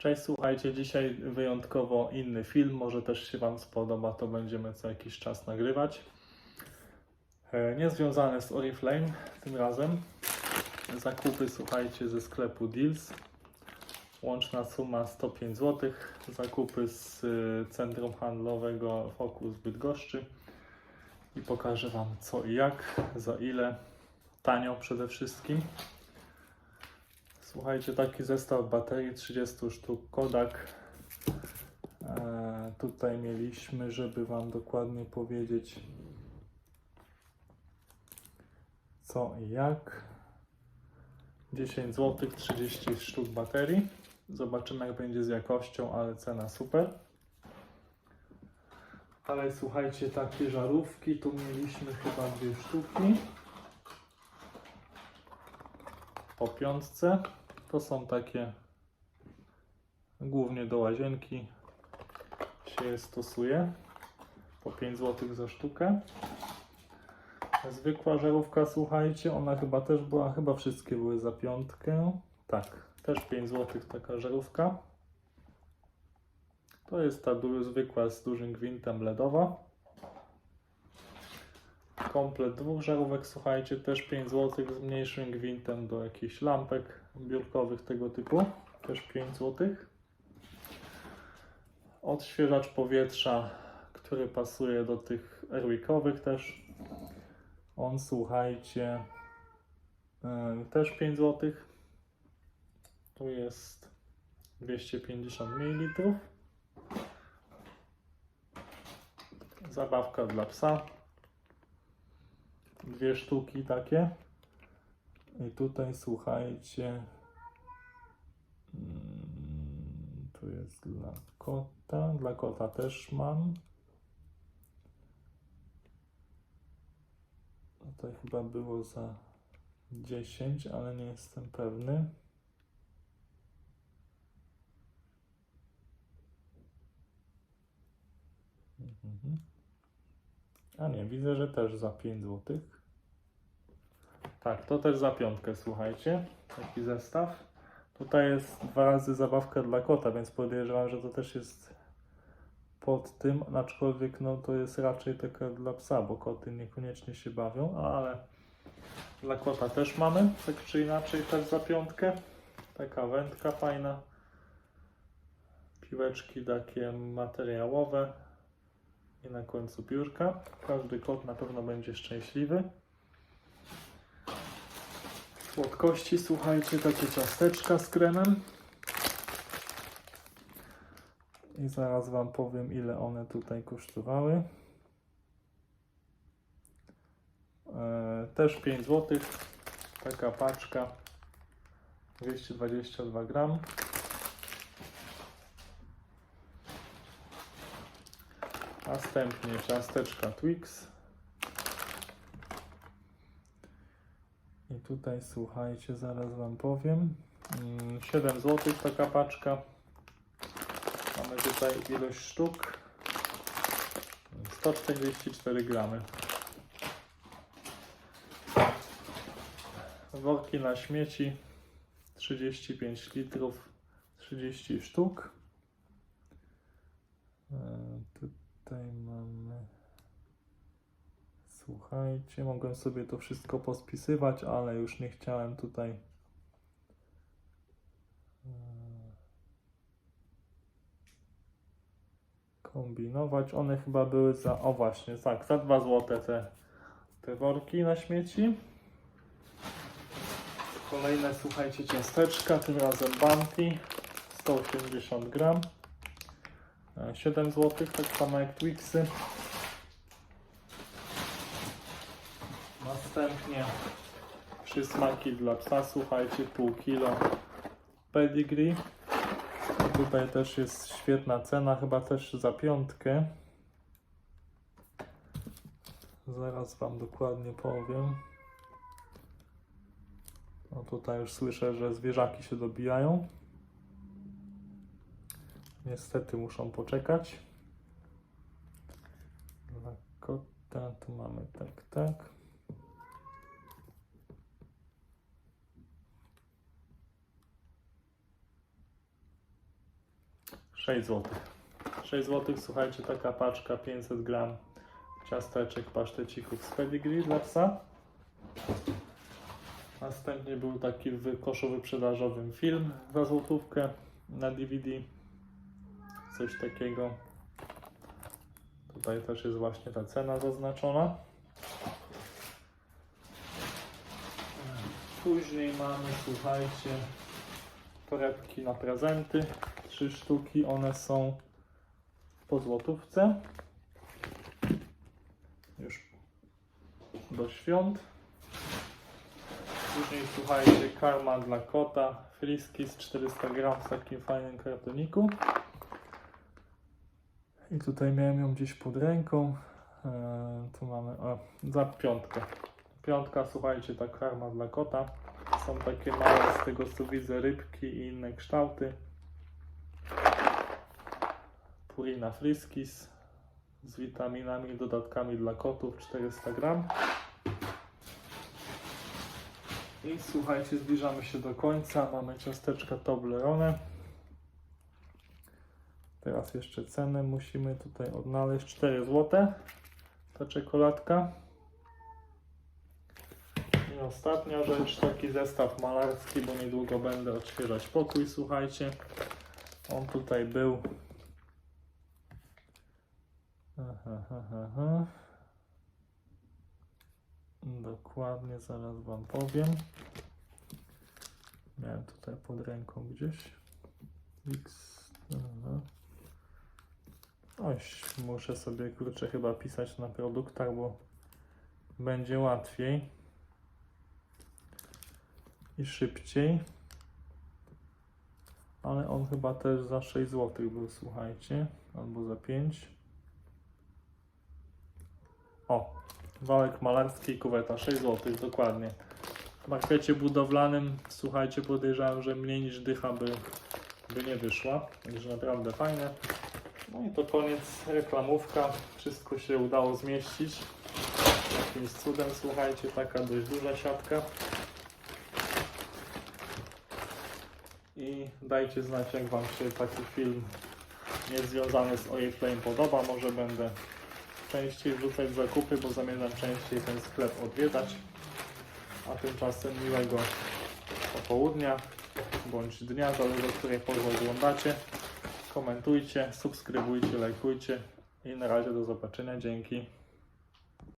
Cześć, słuchajcie, dzisiaj wyjątkowo inny film, może też się Wam spodoba, to będziemy co jakiś czas nagrywać. E, Nie związane z Oriflame tym razem. Zakupy, słuchajcie, ze sklepu Deals. Łączna suma 105 zł. Zakupy z y, centrum handlowego Focus Bydgoszczy. I pokażę Wam co i jak, za ile. Tanio przede wszystkim. Słuchajcie, taki zestaw baterii 30 sztuk Kodak. E, tutaj mieliśmy, żeby Wam dokładnie powiedzieć co i jak. 10 zł, 30 sztuk baterii. Zobaczymy jak będzie z jakością, ale cena super. Ale słuchajcie, takie żarówki, tu mieliśmy chyba dwie sztuki. Po piątce. To są takie głównie do łazienki się je stosuje. Po 5 zł za sztukę. Zwykła żarówka, słuchajcie, ona chyba też była, chyba wszystkie były za piątkę. Tak, też 5 zł taka żarówka. To jest ta zwykła z dużym gwintem LEDowa. Komplet dwóch żarówek, słuchajcie, też 5 zł z mniejszym gwintem do jakichś lampek biurkowych tego typu. Też 5 zł. Odświeżacz powietrza, który pasuje do tych airwickowych też. On, słuchajcie, yy, też 5 zł. Tu jest 250 ml. Zabawka dla psa. Dwie sztuki takie. I tutaj słuchajcie. mm, Tu jest dla kota. Dla kota też mam. Tutaj chyba było za 10, ale nie jestem pewny. Mhm. A nie, widzę, że też za 5 zł. Tak, to też za piątkę, słuchajcie. Taki zestaw. Tutaj jest dwa razy zabawka dla kota, więc podejrzewam, że to też jest pod tym, aczkolwiek no to jest raczej taka dla psa, bo koty niekoniecznie się bawią, ale dla kota też mamy, tak czy inaczej też za piątkę. Taka wędka fajna. Piłeczki takie materiałowe i na końcu piórka. Każdy kot na pewno będzie szczęśliwy. Słodkości, słuchajcie, takie ciasteczka z kremem. I zaraz Wam powiem, ile one tutaj kosztowały. E, też 5 zł. Taka paczka. 222 gram. Następnie ciasteczka Twix. I tutaj słuchajcie, zaraz Wam powiem. Mm, 7 zł taka paczka. Mamy tutaj ilość sztuk. 144 gramy. Worki na śmieci 35 litrów 30 sztuk. E, Tutaj mamy. Słuchajcie, mogłem sobie to wszystko pospisywać, ale już nie chciałem tutaj. e, kombinować. One chyba były za, o właśnie, tak, za 2 zł te, te worki na śmieci. Kolejne, słuchajcie, ciasteczka, tym razem Bounty, 180 gram. E, 7 zł, tak samo jak Twixy. Następnie przysmaki dla psa, słuchajcie, pół kilo pedigree. Tutaj też jest świetna cena, chyba też za piątkę. Zaraz Wam dokładnie powiem. No tutaj już słyszę, że zwierzaki się dobijają. Niestety muszą poczekać. Dla kota tu mamy tak, tak. 6 zł. 6 zł, słuchajcie, taka paczka 500 gram ciasteczek, pasztecików z pedigree dla psa. Następnie był taki w koszu wyprzedażowym film za złotówkę na DVD. Coś takiego. Tutaj też jest właśnie ta cena zaznaczona. Później mamy, słuchajcie, torebki na prezenty. Trzy sztuki, one są po złotówce. Już do świąt. Później słuchajcie, karma dla kota, friski z 400 gram w takim fajnym kartoniku. I tutaj miałem ją gdzieś pod ręką. Eee, tu mamy, o, za piątkę. Piątka, słuchajcie, ta karma dla kota. Są takie małe, z tego co widzę, rybki i inne kształty. Purina Friskis z witaminami i dodatkami dla kotów 400 gram. I słuchajcie, zbliżamy się do końca. Mamy ciasteczka Toblerone. Teraz jeszcze cenę musimy tutaj odnaleźć. 4 zł. Ta czekoladka. I ostatnia rzecz, taki zestaw malarski, bo niedługo będę odświeżać pokój, słuchajcie. On tutaj był. Aha, aha. Dokładnie, zaraz Wam powiem. Miałem tutaj pod ręką gdzieś. X. Aha. Oś, muszę sobie kurczę chyba pisać na produktach, bo będzie łatwiej i szybciej. Ale on chyba też za 6 zł był, słuchajcie, albo za 5. O, wałek malarski kuweta 6 zł, dokładnie. W markecie budowlanym, słuchajcie, podejrzewam, że mniej niż dycha by, by nie wyszła. Także naprawdę fajne. No i to koniec, reklamówka. Wszystko się udało zmieścić. Jakimś cudem, słuchajcie, taka dość duża siatka. I dajcie znać, jak Wam się taki film niezwiązany z Oriflame podoba. Może będę częściej wrzucać zakupy, bo zamierzam częściej ten sklep odwiedzać. A tymczasem miłego popołudnia bądź dnia, zależy o której porze oglądacie. Komentujcie, subskrybujcie, lajkujcie i na razie do zobaczenia. Dzięki.